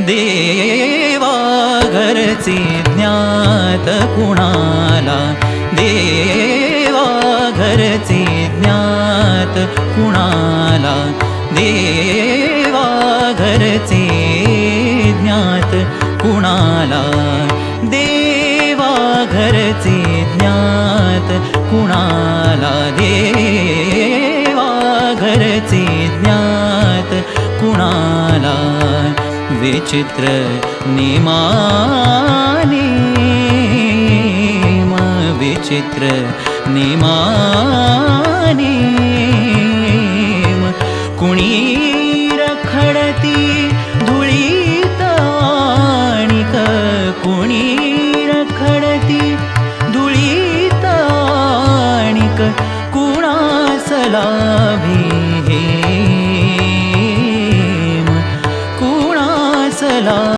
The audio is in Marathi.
देवाघरचे ज्ञात कुणाला? देवाघरचे ज्ञात कुणाला? देवाघरचे ज्ञात कुणाला? देवाघरचे ज्ञात कुणाला? देवाघरचे ज्ञात कुणाला? विचित्र निमाने विचित्र निमाने कुणी रखडती धुळीत आणिक कुणी रखडती धुळीत आणिक कुणासला भी कुणासला